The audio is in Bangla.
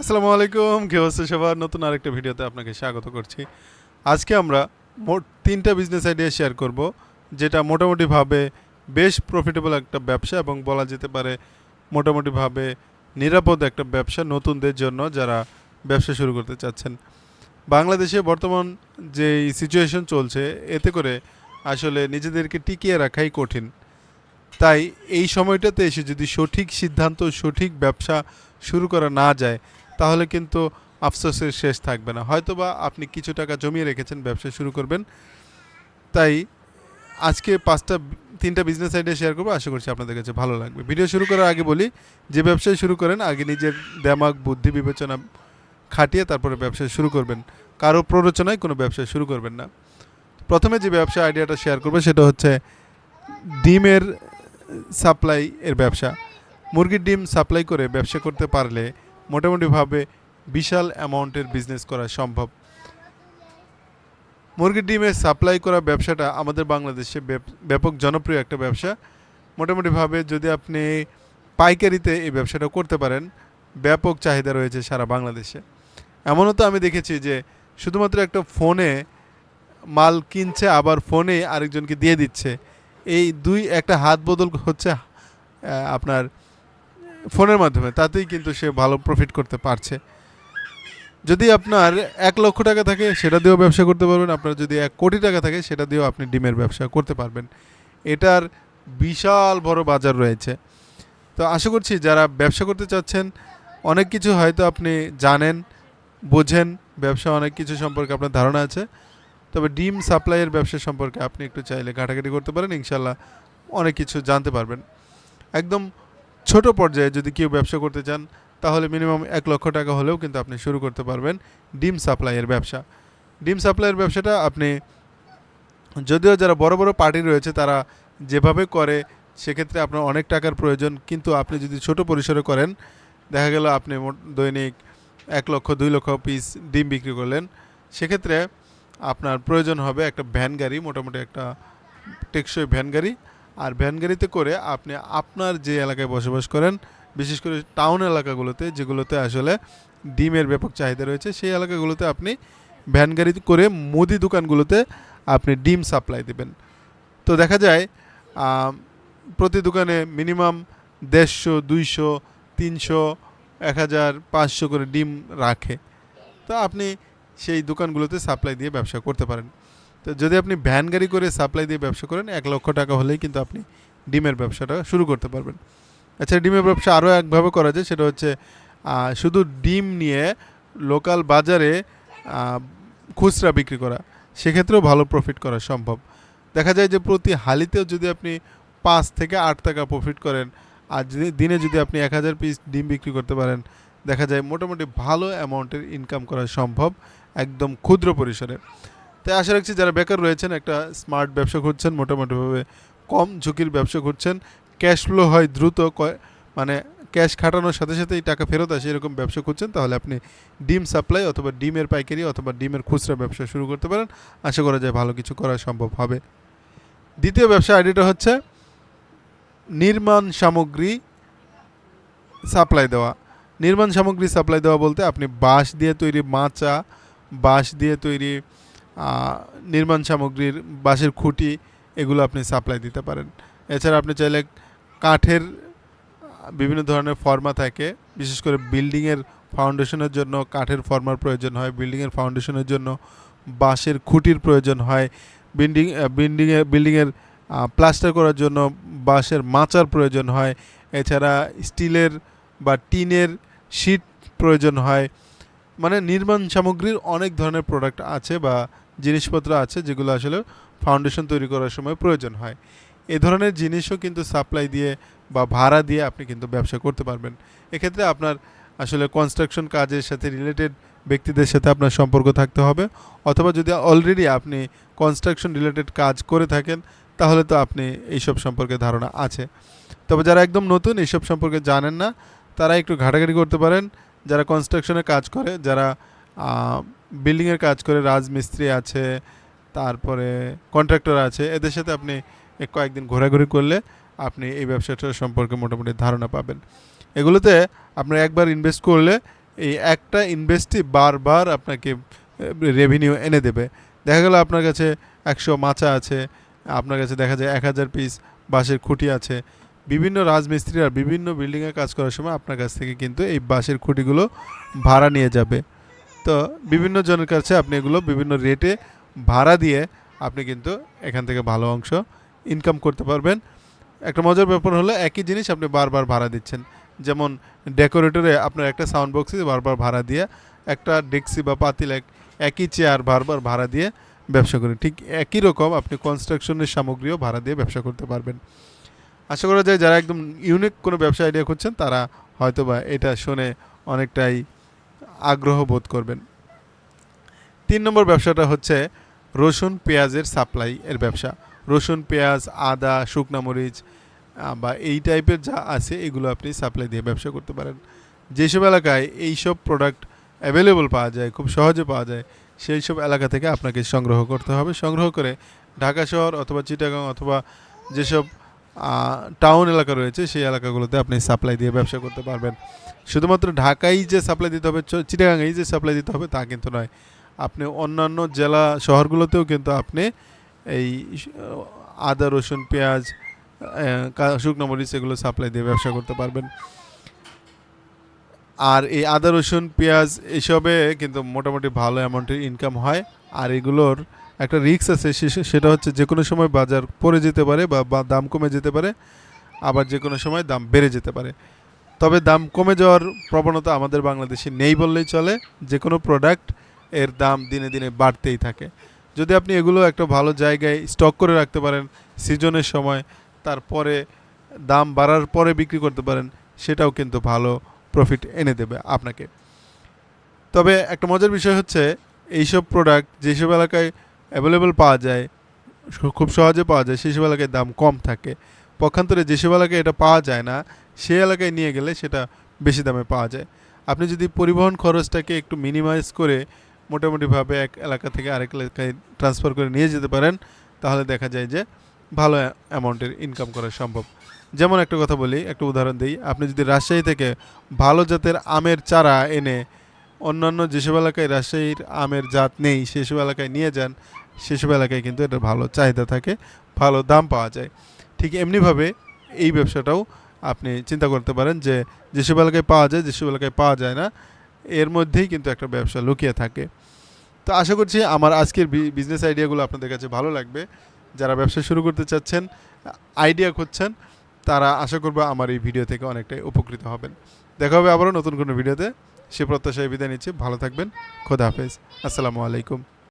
আসসালামু আলাইকুম, কেউ আছে সবার? নতুন আরেকটা ভিডিওতে আপনাকে স্বাগত করছি। আজকে আমরা মোট তিনটা বিজনেস আইডিয়া শেয়ার করব, যেটা মোটামুটিভাবে বেশ প্রফিটেবল একটা ব্যবসা এবং বলা যেতে পারে মোটামুটিভাবে নিরাপদ একটা ব্যবসা নতুনদের জন্য যারা ব্যবসা শুরু করতে চাচ্ছেন। বাংলাদেশে বর্তমান যে সিচুয়েশন চলছে, এতে করে আসলে নিজেদেরকে টিকিয়ে রাখাই কঠিন। তাই এই সময়টাতে এসে যদি সঠিক সিদ্ধান্ত, সঠিক ব্যবসা শুরু করা না যায় তাহলে কিন্তু আফসোসের শেষ থাকবে না। হয়তোবা আপনি কিছু টাকা জমিয়ে রেখেছেন, ব্যবসা শুরু করবেন। তাই আজকে পাঁচটা, তিনটা বিজনেস আইডিয়া শেয়ার করব। আশা করছি আপনাদের কাছে ভালো লাগবে। ভিডিও শুরু করার আগে বলি, যে ব্যবসায় শুরু করেন, আগে নিজের দেমাগ বুদ্ধি, বিবেচনা খাটিয়ে তারপরে ব্যবসা শুরু করবেন। কারও প্ররোচনায় কোনো ব্যবসা শুরু করবেন না। প্রথমে যে ব্যবসা আইডিয়াটা শেয়ার করব, সেটা হচ্ছে ডিমের সাপ্লাই এর ব্যবসা। মুরগির ডিম সাপ্লাই করে ব্যবসা করতে পারলে মোটামুটিভাবে বিশাল অ্যামাউন্টের বিজনেস করা সম্ভব। মুরগির ডিমের সাপ্লাই করা ব্যবসাটা আমাদের বাংলাদেশে ব্যাপক জনপ্রিয় একটা ব্যবসা। মোটামুটিভাবে যদি আপনি পাইকারিতে এই ব্যবসাটা করতে পারেন, ব্যাপক চাহিদা রয়েছে সারা বাংলাদেশে। এমনও তো আমি দেখেছি যে শুধুমাত্র একটা ফোনে মাল কিনছে, আবার ফোনে আরেকজনকে দিয়ে দিচ্ছে। এই দুই একটা হাত বদল হচ্ছে আপনার ফোনের মাধ্যমে, তাতেই কিন্তু সে ভালো প্রফিট করতে পারছে। যদি আপনার এক লক্ষ টাকা থাকে, সেটা দিয়েও ব্যবসা করতে পারবেন। আপনার যদি এক কোটি টাকা থাকে, সেটা দিয়েও আপনি ডিমের ব্যবসা করতে পারবেন। এটার বিশাল বড় বাজার রয়েছে। তো আশা করছি যারা ব্যবসা করতে চাচ্ছেন, অনেক কিছু হয়তো আপনি জানেন, বোঝেন, ব্যবসা অনেক কিছু সম্পর্কে আপনার ধারণা আছে। তবে ডিম সাপ্লাইয়ের ব্যবসা সম্পর্কে আপনি একটু চাইলে ঘাটাঘাটি করতে পারেন, ইনশাল্লাহ অনেক কিছু জানতে পারবেন। একদম ছোট পর্যায়ে যদি কেউ ব্যবসা করতে চান, তাহলে মিনিমাম এক লক্ষ টাকা হলেও কিন্তু আপনি শুরু করতে পারবেন ডিম সাপ্লাইয়ের ব্যবসা। ডিম সাপ্লাইয়ের ব্যবসাটা আপনি, যদিও যারা বড় বড় পার্টি রয়েছে, তারা যেভাবে করে, সেক্ষেত্রে আপনার অনেক টাকার প্রয়োজন। কিন্তু আপনি যদি ছোট পরিসরে করেন, দেখা গেল আপনি দৈনিক এক লক্ষ, দুই লক্ষ পিস ডিম বিক্রি করলেন, সেক্ষেত্রে আপনার প্রয়োজন হবে একটা ভ্যান গাড়ি, মোটামুটি একটা টেকসই ভ্যান গাড়ি। আর ভ্যান গাড়িতে করে আপনি আপনার যে এলাকায় বসবাস করেন, বিশেষ করে টাউন এলাকাগুলোতে, যেগুলোতে আসলে ডিমের ব্যাপক চাহিদা রয়েছে, সেই এলাকাগুলোতে আপনি ভ্যান গাড়ি করে মুদি দোকানগুলোতে আপনি ডিম সাপ্লাই দেবেন। তো দেখা যায় প্রতি দোকানে মিনিমাম দেড়শো, দুইশো, তিনশো, এক হাজার পাঁচশো করে ডিম রাখে। তো আপনি সেই দোকানগুলোতে সাপ্লাই দিয়ে ব্যবসা করতে পারেন। তো যদি আপনি ভ্যান গাড়ি করে সাপ্লাই দিয়ে ব্যবসা করেন, এক লক্ষ টাকা হলেই কিন্তু আপনি ডিমের ব্যবসাটা শুরু করতে পারবেন। আচ্ছা ডিমের ব্যবসা আরও একভাবে করা যায়, সেটা হচ্ছে শুধু ডিম নিয়ে লোকাল বাজারে খুচরা বিক্রি করা, সেক্ষেত্রেও ভালো প্রফিট করা সম্ভব। দেখা যায় যে প্রতি হালিতেও যদি আপনি পাঁচ থেকে আট টাকা প্রফিট করেন, আর যদি দিনে যদি আপনি এক হাজার পিস ডিম বিক্রি করতে পারেন, দেখা যায় মোটামুটি ভালো অ্যামাউন্টের ইনকাম করা সম্ভব, একদম ক্ষুদ্র পরিসরে। তাই আশা রাখছি যারা বেকার রয়েছেন, একটা স্মার্ট ব্যবসা করছেন মোটামুটিভাবে কম ঝুঁকির ব্যবসা করছেন ক্যাশ ফ্লো হয় দ্রুত মানে ক্যাশ খাটানোর সাথে সাথেই টাকা ফেরত আসে, এরকম ব্যবসা করছেন তাহলে আপনি ডিম সাপ্লাই অথবা ডিমের পাইকারি অথবা ডিমের খুচরা ব্যবসা শুরু করতে পারেন। আশা করা যায় ভালো কিছু করা সম্ভব হবে। দ্বিতীয় ব্যবসা আইডিটা হচ্ছে নির্মাণ সামগ্রী সাপ্লাই দেওয়া। নির্মাণ সামগ্রী সাপ্লাই দেওয়া বলতে আপনি বাঁশ দিয়ে তৈরি মাচা, বাঁশ দিয়ে তৈরি নির্মাণ সামগ্রীর বাঁশের খুঁটি, এগুলো আপনি সাপ্লাই দিতে পারেন। এছাড়া আপনি চাইলে কাঠের বিভিন্ন ধরনের ফর্মা থাকে, বিশেষ করে বিল্ডিংয়ের ফাউন্ডেশনের জন্য কাঠের ফর্মার প্রয়োজন হয় বিল্ডিংয়ের ফাউন্ডেশনের জন্য বাঁশের খুঁটির প্রয়োজন হয় বিল্ডিং বিল্ডিংয়ের বিল্ডিংয়ের প্লাস্টার করার জন্য বাঁশের মাচার প্রয়োজন হয়। এছাড়া স্টিলের বা টিনের শিট প্রয়োজন হয়। মানে নির্মাণ সামগ্রীর অনেক ধরনের প্রোডাক্ট আছে বা জিনিসপত্র আছে যেগুলো আসলে ফাউন্ডেশন তৈরি করার সময় প্রয়োজন হয়। এ ধরনের জিনিসও কিন্তু সাপ্লাই দিয়ে বা ভাড়া দিয়ে আপনি কিন্তু ব্যবসা করতে পারবেন। এক্ষেত্রে আপনার আসলে কনস্ট্রাকশন কাজের সাথে রিলেটেড ব্যক্তিদের সাথে আপনার সম্পর্ক থাকতে হবে অথবা যদি অলরেডি আপনি কনস্ট্রাকশন রিলেটেড কাজ করে থাকেন, তাহলে তো আপনি এইসব সম্পর্কে ধারণা আছে। তবে যারা একদম নতুন এইসব সম্পর্কে জানেন না, তারা একটু ঘাটাঘাটি করতে পারেন। যারা কনস্ট্রাকশনে কাজ করে, যারা বিল্ডিংয়ের কাজ করে রাজমিস্ত্রি আছে, তারপরে কন্ট্রাক্টর আছে, এদের সাথে আপনি কয়েকদিন ঘোরাঘুরি করলে আপনি এই ব্যবসাটা সম্পর্কে মোটামুটি ধারণা পাবেন। এগুলোতে আপনার একবার ইনভেস্ট করলে এই একটা ইনভেস্টই বারবার আপনাকে রেভিনিউ এনে দেবে। দেখা গেল আপনার কাছে একশো মাচা আছে, আপনার কাছে দেখা যায় এক হাজার পিস বাঁশের খুঁটি আছে। বিভিন্ন রাজমিস্ত্রিরা বিভিন্ন বিল্ডিংয়ে কাজ করার সময় আপনার কাছ থেকে কিন্তু এই বাঁশের খুঁটিগুলো ভাড়া নিয়ে যাবে। তো বিভিন্ন জনের কাছে আপনি এগুলো বিভিন্ন রেটে ভাড়া দিয়ে আপনি কিন্তু এখান থেকে ভালো অংশ ইনকাম করতে পারবেন। একটা মজার ব্যাপার হলো একই জিনিস আপনি বারবার ভাড়া দিচ্ছেন। যেমন ডেকোরেটরে আপনার একটা সাউন্ড বক্সে বারবার ভাড়া দিয়ে একটা ডেক্সি বা পাতিল এক একই চেয়ার বারবার ভাড়া দিয়ে ব্যবসা করেন। ঠিক একই রকম আপনি কনস্ট্রাকশনের সামগ্রীও ভাড়া দিয়ে ব্যবসা করতে পারবেন। আশা করা যায় যারা একদম ইউনিক কোনো ব্যবসা আইডিয়া করছেন তারা হয়তোবা এটা শুনে অনেকটাই আগ্রহ বোধ করবেন। তিন নম্বর ব্যবসাটা হচ্ছে রসুন পেঁয়াজের সাপ্লাই এর ব্যবসা। রসুন পেঁয়াজ, আদা, শুকনা মরিচ বা এই টাইপের যা আছে এগুলো আপনি সাপ্লাই দিয়ে ব্যবসা করতে পারেন। যেসব এলাকায় এইসব প্রোডাক্ট অ্যাভেলেবল পাওয়া যায়, খুব সহজে পাওয়া যায় সেই সব এলাকা থেকে আপনাকে সংগ্রহ করতে হবে। সংগ্রহ করে ঢাকা শহর অথবা চিটাগাং অথবা যেসব টাউন এলাকা রয়েছে, সেই এলাকাগুলোতে আপনি সাপ্লাই দিয়ে ব্যবসা করতে পারবেন। শুধুমাত্র ঢাকাই যে সাপ্লাই দিতে হবে, চ- চিটাগাংয়েই যে সাপ্লাই দিতে হবে, তা কিন্তু নয়। আপনি অন্যান্য জেলা শহরগুলোতেও কিন্তু আপনি এই আদা, রসুন, পেঁয়াজ শুকনো মরিচ এগুলো সাপ্লাই দিয়ে ব্যবসা করতে পারবেন। আর এই আদা, রসুন, পেঁয়াজ এসবে কিন্তু মোটামুটি ভালো অ্যামাউন্টের ইনকাম হয়। আর এগুলোর একটা রিস্ক আছে সেটা হচ্ছে যে কোনো সময় বাজার পড়ে যেতে পারে বা দাম কমে যেতে পারে, আবার যে কোনো সময় দাম বেড়ে যেতে পারে। তবে দাম কমে যাওয়ার প্রবণতা আমাদের বাংলাদেশে নেই বললেই চলে, যে কোনো প্রোডাক্টের দাম দিনে দিনে বাড়তেই থাকে। যদি আপনি এগুলো একটা ভালো জায়গায় স্টক করে রাখতে পারেন, সিজনের সময়, তারপরে দাম বাড়ার পরে বিক্রি করতে পারেন, সেটাও কিন্তু ভালো প্রফিট এনে দেবে আপনাকে। তবে একটা মজার বিষয় হচ্ছে, এইসব প্রোডাক্ট যেসব এলাকায় অ্যাভেলেবল পাওয়া যায় খুব সহজে পাওয়া যায়, সেই সব এলাকায় দাম কম থাকে। পক্ষান্তরে যেসব এলাকায় এটা পাওয়া যায় না সেই এলাকায় নিয়ে গেলে সেটা বেশি দামে পাওয়া যায়। আপনি যদি পরিবহন খরচটাকে একটু মিনিমাইজ করে মোটামুটিভাবে এক এলাকা থেকে আরেক এলাকায় ট্রান্সফার করে নিয়ে যেতে পারেন, তাহলে দেখা যায় যে ভালো অ্যামাউন্টের ইনকাম করা সম্ভব। যেমন একটা কথা বলি, একটা উদাহরণ দিই। আপনি যদি রাজশাহী থেকে ভালো জাতের আমের চারা এনে অন্যান্য যেসব এলাকায় রাজশাহীর আমের জাত নেই, সেসব এলাকায় নিয়ে যান, সেসব এলাকায় কিন্তু এটা ভালো চাহিদা থাকে, ভালো দাম পাওয়া যায়। ঠিক এমনিভাবে এই ব্যবসাটাও আপনি চিন্তা করতে পারেন যে, যেসব এলাকায় পাওয়া যায়, যেসব এলাকায় পাওয়া যায় না, এর মধ্যেই কিন্তু একটা ব্যবসা লুকিয়ে থাকে। তো আশা করছি আমার আজকের বিজনেস আইডিয়াগুলো আপনাদের কাছে ভালো লাগবে। যারা ব্যবসা শুরু করতে চাচ্ছেন আইডিয়া খুঁজছেন, তারা আশা করব আমার এই ভিডিও থেকে অনেকটাই উপকৃত হবেন। দেখা হবে আবারও নতুন কোনো ভিডিওতে সে প্রত্যাশায় বিদায় নিচ্ছি। ভালো থাকবেন। খোদা হাফেজ। আসসালামু আলাইকুম।